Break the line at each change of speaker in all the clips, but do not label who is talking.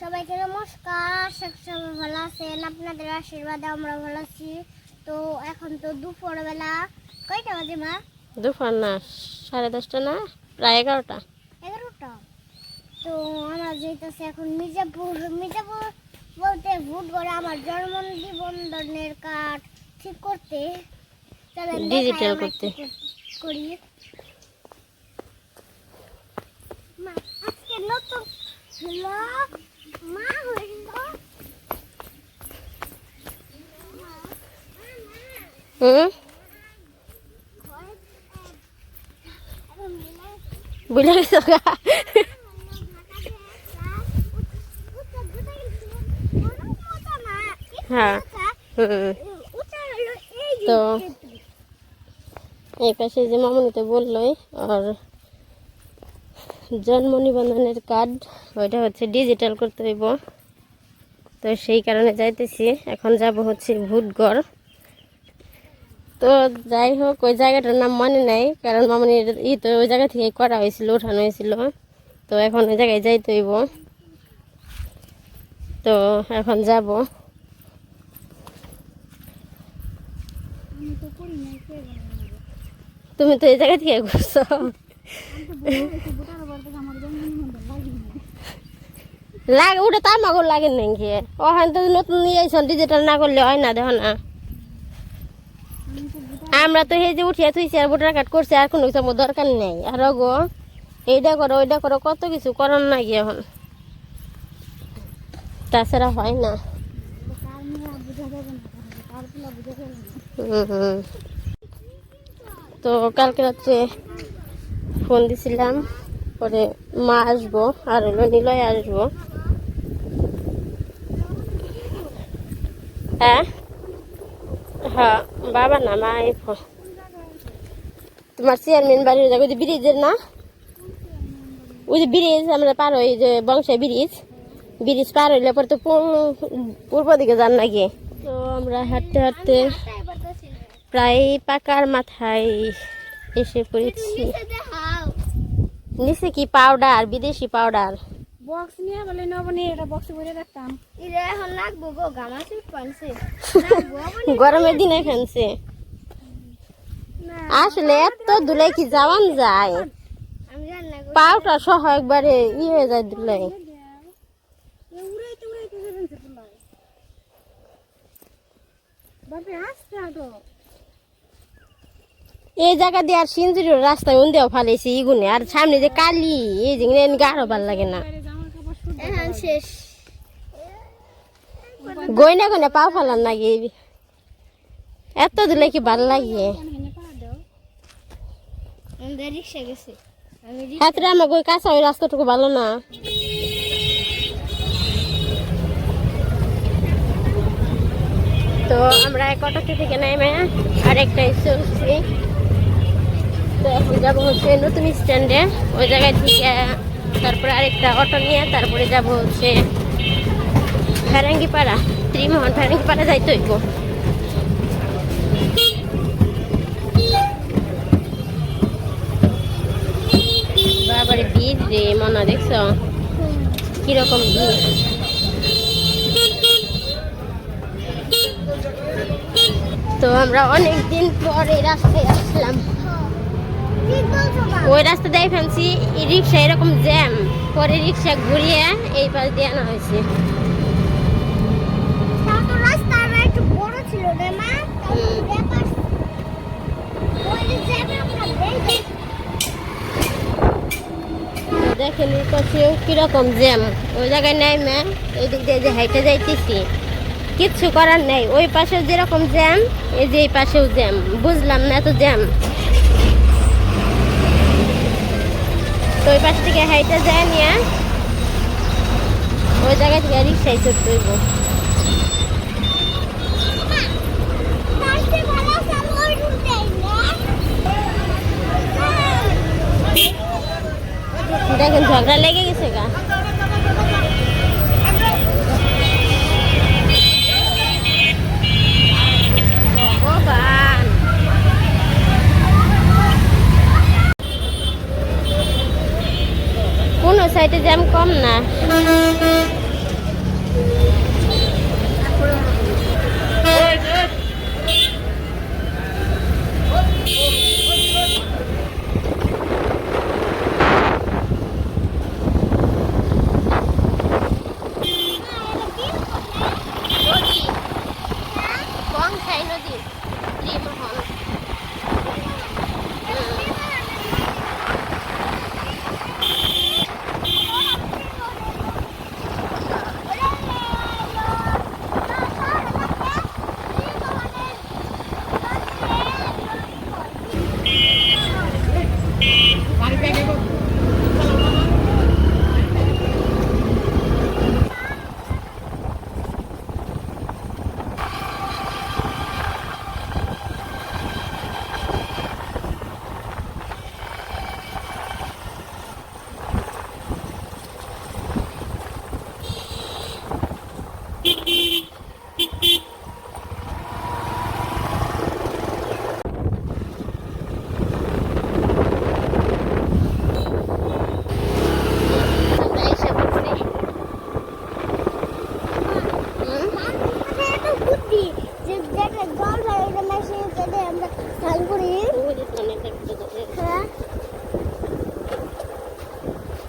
সবাইকে নমস্কার সবাই ভালো আছেন? আপনাদের আশীর্বাদে আমরা ভালো আছি। তো এখন তো দুপুরবেলা। কয়টা বাজে মা?
দুপুর না সাড়ে দশটা না? প্রায় এগারোটা।
এগারোটা? তো আমরা যেতেছি এখন মির্জাপুর। মির্জাপুর বলতে ভোট করে আমার জন্ম নিবন্ধনের কার্ড। ঠিক করতে? আমরা
করতে।
করি। মা আজকে নতুন
বুঝলে গেছো হ্যাঁ। তো এই পাশে যে মামনিতে বললোই আর জন্ম নিবন্ধনের কার্ড ওইটা হচ্ছে ডিজিটাল করতে হইব। তো সেই কারণে যাইতেছি। এখন যাব হচ্ছে ভূতগড়। তো যাই হোক, ওই জায়গাটার নাম মনে নাই, কারণ মামনির ই তো ওই জায়গা থেকে করা হয়েছিল ওঠানো হয়েছিল। তো এখন ওই জায়গায় যাইতে হইব। তো এখন যাব। তুমি তো এই জায়গা থেকে ঘুরছো। লাগে, ওটা তো আমাকে লাগে নাকি ওখানে তো নতুন নিয়ে আইসন ডিজিটাল না করলে হয় না, দেখো না। আমরা তো এই যে উঠিয়ে থুইছি আর ভোটার কার্ড করছি, আর কোনো কিছু দরকার নেই। আর গো এইটা করো ওইটা করো, কত কিছু করার নাকি এখন। তাছাড়া হয় না। তো কালকে রাত্রে ফোন দিছিলাম, পরে মা আসব, আর হলো নিলয় আসব। হ্যাঁ? হ্যাঁ বাবা না মা তোমার চেয়ারম্যান বাড়ির যাবে ওই যে ব্রিজের না? ওই যে ব্রিজ আমরা পার হই যে বংশে ব্রিজ ব্রিজ পার হইলে পরে তো পূর্ব দিকে যান নাকি? তো আমরা হাঁটতে হাঁটতে প্রায় পাকার মাথায় এসে পড়েছি। নিচে কি পাউডার বিদেশি পাউডার
বক্স নিয়ে বলে নেব নিয়ে এটা বক্সে ভরে রাখতাম।
এটা এখন লাগবো গো পানছে
গরমের দিনে ফেনছে। আসলে এত দুলে কি যাওয়ান যায়? পাউডার সহ একবারে ই হয়ে যায় দুলে এই জায়গা দিয়ে আর সিঞ্জুরির রাস্তায় উন্দেও ফালাইছি ইগুনে। আর সামনে যে কালি এই যে গাঢ় ভালো লাগে না
জামা কাপড় শুদ্ধ
এখন শেষ।
গয়না গয়না পাও ফালান নাকি এত দিলে কি ভালো লাগে?
পা
হাতরে আমার ওই কাঁচা ওই রাস্তাটুকু ভালো না। তো আমরা এক অটোতে থেকে নেমে আরেকটা চলছি তো এখন যাব হচ্ছে নতুন স্ট্যান্ডে। ওই জায়গায় থেকে তারপরে আরেকটা অটো নিয়ে তারপরে যাব হচ্ছে ফেরাঙ্গিপাড়া। ত্রিমোহন ফেরাঙ্গিপাড়া যাইতে হইব। বাবারে বীজ রে, মনা দেখছ? কীরকম বীজ তো আমরা অনেক দিন পর রাস্তায় আসলাম। ওই রাস্তা দিয়ে ফেলছি রিক্সা এরকম জ্যাম। পরে রিক্সা ঘুরিয়ে এই পাশ দিয়ে আনা হয়েছে।
মা
দেখেন কীরকম জ্যাম। ওই জায়গায় নেমে এই দিক দিয়ে যে হাইটে যাইতেছি কিচ্ছু করার নেই। ওই পাশে যেরকম জ্যাম এই যে এই পাশেও জ্যাম। বুঝলাম না এত জ্যাম। ওই পাশ থেকে হাইটা যায় নিয়ে ওই জায়গা থেকে রিক্সায় চড়তে হইব। দেখেন ঝগড়া লেগে গেছে গা। সাইডে জ্যাম কম না নদী বংশাই নদী ত্রিমোহন আমরা এসে পড়ছি হুম?
বুদ্ধি যে যেটা জল হয় ওটা মেশিনে কেটে আমরা স্নান করি
ওই যে অনেকটা ভিতরে ঢুকে।
হ্যাঁ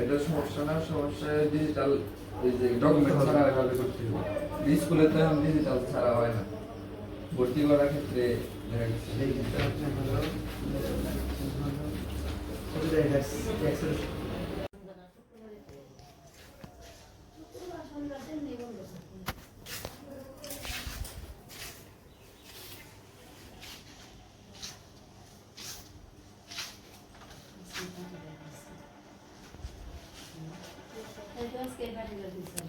এটা সমস্যা না, সমস্যা ডিজিটাল এই যে ডকুমেন্ট ছাড়া এভাবে করতে হবে। স্কুলে তো এখন ডিজিটাল ছাড়া হয় না। ভর্তি করার ক্ষেত্রে দেখা গেছে।
এই যে আপনার হলো, কতটা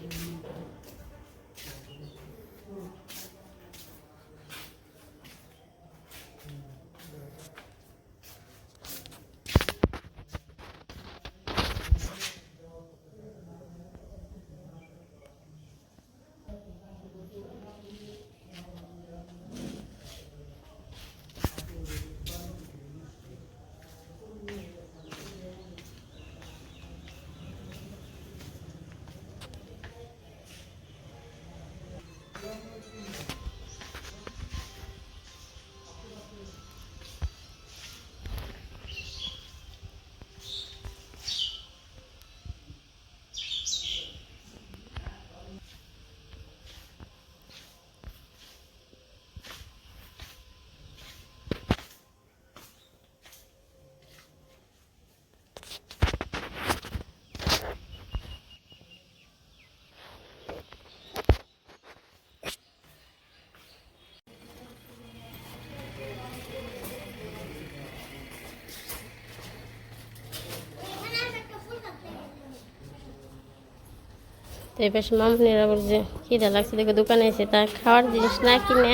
এই পাশে মামুনিরা বলছে, খিদা লাগছে দেখে দোকানে এসে তা খাওয়ার জিনিস না কিনে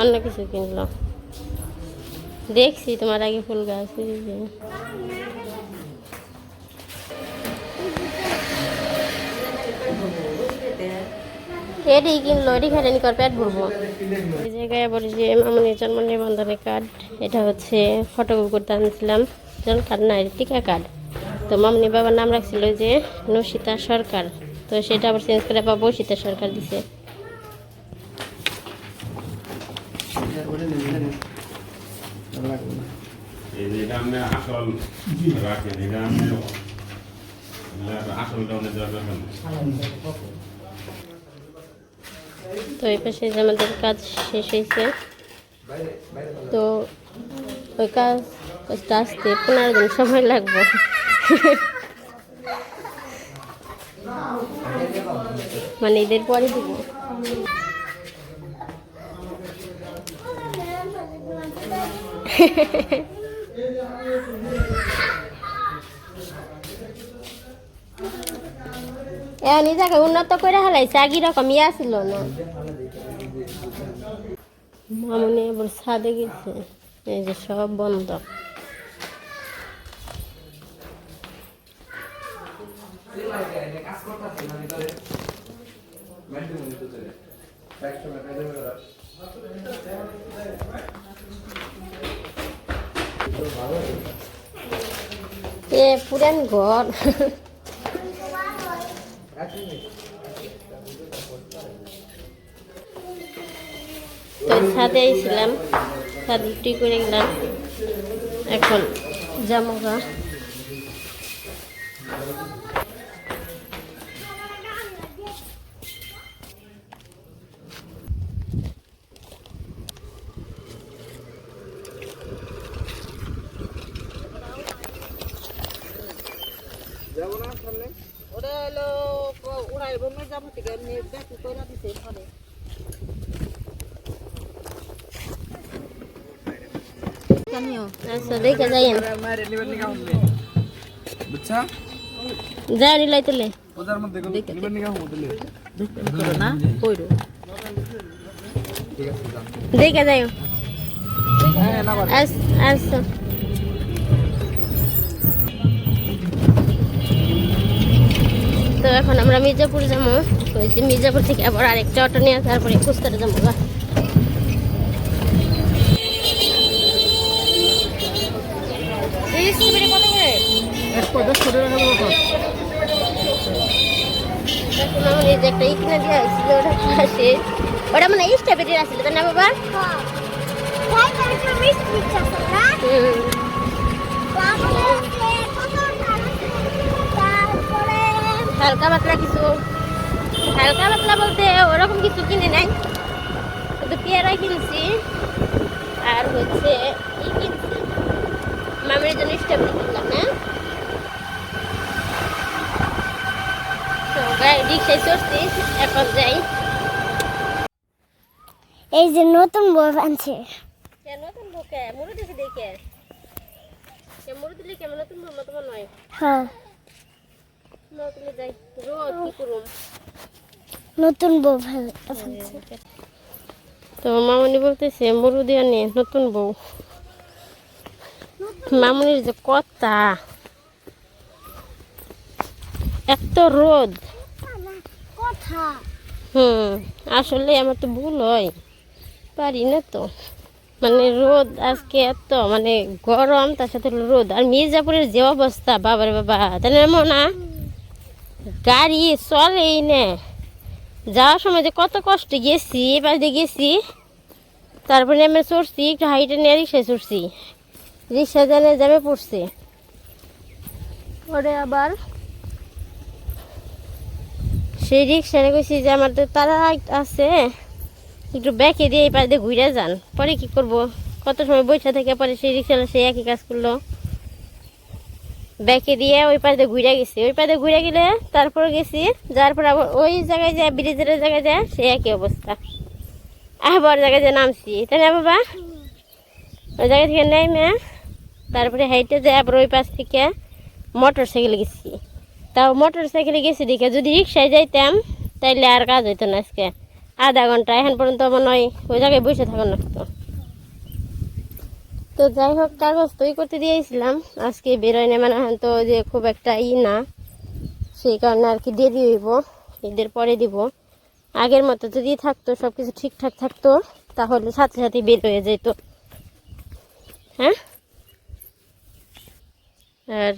অন্য কিছু কিনলো। দেখছি তোমার আগে ফুল গাছ। এটি কিনলো এটি খেলে নি কর পেট ভরবো। এই জায়গায় আবার যে, মামুনির জন্ম নিবন্ধনের কার্ড এটা হচ্ছে ফটো করতে আনছিলাম। জন কার্ড না টিকা কার্ড তো মামনি বাবার নাম রাখছিল যে নসিতা সরকার। তো সেটা আবার চেঞ্জ করে পাবো বসিতা সরকার দিছে তো এই পাশে আমাদের কাজ শেষ হয়েছে। তো ওই কাজ আসতে পনেরো দিন সময় লাগবে মানে ঈদের পরে দিব। জায়গায় উন্নত করে হেলাইছে আগে রকম ইয়া ছিল না। মামনি এবার ছাদে গেছে, এই যে সব বন্ধ। এ পুরান ঘর। তো ছাদে আইছিলাম ছাদ রুটি করে গেলাম এখন জামগা
ওটা হলো উড়াইব মেজাবো থেকে এমনি ব্যাকি করে দিছে ঘরে। জানিও
দেখে যাইয়েন।
বুঝছা?
যা নিলাই তুলে।
ওদের মধ্যে নিবেন নিগা হব
না কইরো
ঠিক আছে
দেখে যাইও।
হ্যাঁ না
আস আচ্ছা। তো এখন আমরা মির্জাপুর যাব। ওই যে মির্জাপুর থেকে আবার আরেকটা অটো নিয়ে তারপরে কুস্তারে যাব একটা ই কিনে দেওয়া হয়েছিল ওটা পাশে ওটা মানে স্ট্রবেরি আসছিল তাই না বাবা?
আছে
হুম
তারপরে হচ্ছে কত তারপরে
হালকা পাতলা কিছু। হালকা পাতলা বলতে ওরকম কিছু কিনে নাই। শুধু পেয়ারা কিনছি। আর হচ্ছে ই কিনছি। মামির জন্য স্টেবল কিনলাম না তো রিক্সায় চড়ছি এখন যাই।
এই যে নতুন বই আনছে।
নতুন বুকে মুরু দেখি। দেখে মুরু দিলে কেমন নতুন বউ মতো মনে হয়
হ্যাঁ।
নতুন
বউ
তো মামনি বলতেছে মরু দিয়া নে নতুন বউ। মামনির যে কথা। এত রোদ।
কথা।
হুম আসলে আমার তো ভুল হয়। পারি না তো। মানে রোদ আজকে এত মানে গরম তার সাথে রোদ। আর মির্জাপুরের যে অবস্থা বাবার বাবা তাই না এমন না? গাড়ি চলেই না। যাওয়ার সময় যে কত কষ্ট গেছি, এবার দিয়ে গেছি, তারপরে আমি চড়ছি, একটু হাইটে নিয়ে রিক্সায় চড়ছি। রিক্সা জানে যাবে পড়ছে। পরে আবার সেই রিক্সারে কইছি যে আমার তো তারা আছে, একটু ব্যাকে দিয়ে এই পাশে ঘুরে যান। পরে কি করব? কত সময় বৈশা থেকে পরে সেই রিক্সাওয়ালা সেই একই কাজ করল। ব্যাকে দিয়ে ওই পাশে ঘুরে গেছি। ওই পাশে ঘুরে গেলে তারপর গেছি যার পর আবার ওই জায়গায় যায় ব্রিজের জায়গায় যায় সে একই অবস্থা। আবার জায়গায় যে নামছি। তাই না বাবা ওই জায়গা থেকে নেমে তারপরে হাইটে যায় আবার ওই পাশ থেকে মোটর সাইকেল গেছি। তাও মোটর সাইকেলে গেছি দেখে যদি রিক্সায় যাইতাম, তাইলে আর কাজ হইতো না আজকে। আধা ঘণ্টা, এখন পর্যন্ত মনে হয় ওই জায়গায় বসে থাকুন লাগতো তো যাই হোক কাগজ তো ই করতে দিয়েছিলাম। আজকে বেরোয় না মানে তো যে খুব একটা ই না, সেই কারণে আর কি দেরি হইব, ঈদের পরে দিব। আগের মতো যদি থাকতো সব কিছু ঠিকঠাক থাকতো, তাহলে সাথে সাথে বের হয়ে যেত। হ্যাঁ? আর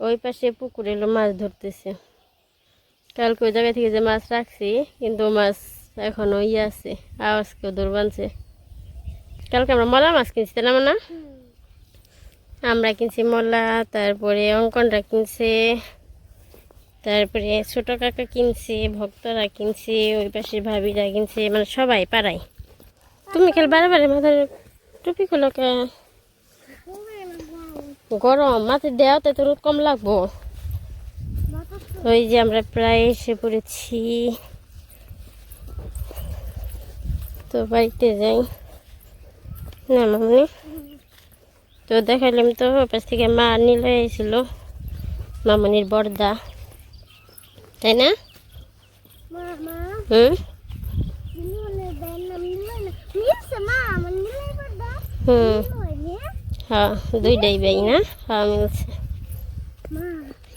ওই পাশে পুকুরে এলো মাছ ধরতেছে। কালকে ওই জায়গা থেকে যে মাছ রাখছি, কিন্তু মাছ এখনও ইয়ে আছে, আওয়াজকেও দৌড় বানছে। কালকে আমরা মলা মাছ কিনছি তাই না না আমরা কিনছি মলা তারপরে অঙ্কনরা কিনছে তারপরে ছোট কাকা কিনছে ভক্তরা কিনছে ওই পাশের ভাবিরা কিনছে মানে সবাই পাড়ায়। তুমি খেল বারে বারে মাথার টুপি খুলো কে। গরম মাথায় দেওয়া তো রোদ কম লাগবো। ওই যে আমরা প্রায় এসে পড়েছি। তো বাড়িতে যাই। না মামনি। তো দেখাইলাম তো ওপাশ থেকে মা নিলে এসেছিল মামনির বর্দা।
তাই না? হুম? হুম। হ্যাঁ দুইটাই বেই না হ্যাঁ মিলছে।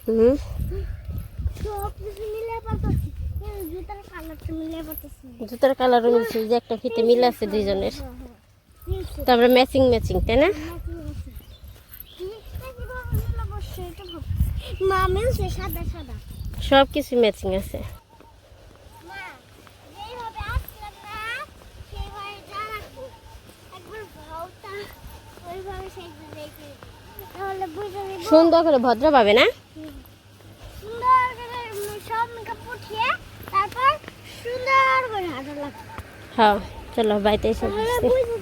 হুম?
জুতার
কালারও মিলছে যে একটা ফিতে মিল আছে দুইজনের। তারপরে ম্যাচিং ম্যাচিং তাই না? সব কিছু ম্যাচিং আছে। সুন্দর করে ভদ্র পাবে না?
সুন্দর করে সব মেকআপ উঠিয়ে তারপর সুন্দর করে হাঁটা লাগবে।
হ্যাঁ চলো এসে।
বুঝে